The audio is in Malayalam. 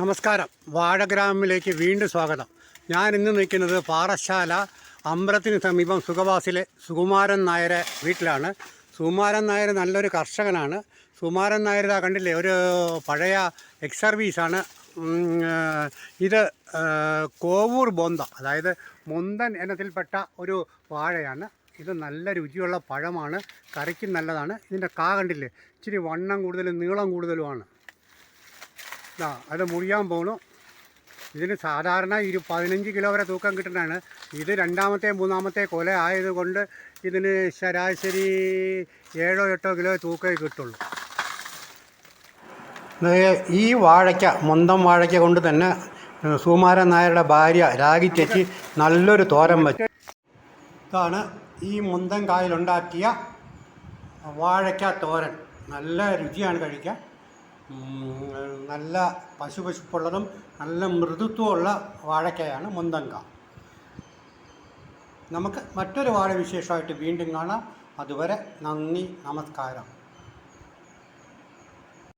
നമസ്കാരം. വാഴഗ്രാമിലേക്ക് വീണ്ടും സ്വാഗതം. ഞാൻ ഇന്ന് നിൽക്കുന്നത് പാറശാല അമ്പലത്തിന് സമീപം സുഖവാസിലെ സുകുമാരൻ നായരെ വീട്ടിലാണ്. സുകുമാരൻ നായർ നല്ലൊരു കർഷകനാണ്. സുകുമാരൻ നായർ ഇതാ കണ്ടില്ലേ ഒരു പഴയ എക്സ് സർവീസാണ് ഇത് കോവൂർ ബോന്ത അതായത് മുന്തൻ ഇനത്തിൽപ്പെട്ട ഒരു വാഴയാണ്. ഇത് നല്ല രുചിയുള്ള പഴമാണ് കറിക്കും നല്ലതാണ്. ഇതിന്റെ കാ കണ്ടില്ലേ ഇച്ചിരി വണ്ണം കൂടുതലും നീളം കൂടുതലുമാണ്. ആ അത് മുറിയാൻ പോണു. ഇതിന് സാധാരണ ഇരു പതിനഞ്ച് കിലോ വരെ തൂക്കം കിട്ടുന്നതാണ്. ഇത് രണ്ടാമത്തെ മൂന്നാമത്തെ കൊല ആയതുകൊണ്ട് ഇതിന് ശരാശരി ഏഴോ എട്ടോ കിലോ തൂക്കമേ കിട്ടുള്ളൂ. ഈ വാഴയ്ക്ക മൊന്തം വാഴയ്ക്ക കൊണ്ട് തന്നെ സുമാരൻ നായരുടെ ഭാര്യ രാഗി ചേച്ചി നല്ലൊരു തോരൻ വെച്ചു ഇതാണ് ഈ മുന്തൻ കായലുണ്ടാക്കിയ വാഴയ്ക്ക തോരൻ. നല്ല രുചിയാണ് കഴിക്കാൻ. നല്ല പശു പശുപ്പുള്ളതും നല്ല മൃദുത്വമുള്ള വാഴക്കയാണ് മുന്തങ്ക. നമുക്ക് മറ്റൊരു വാഴ വിശേഷമായിട്ട് വീണ്ടും കാണാം. അതുവരെ നന്ദി നമസ്കാരം.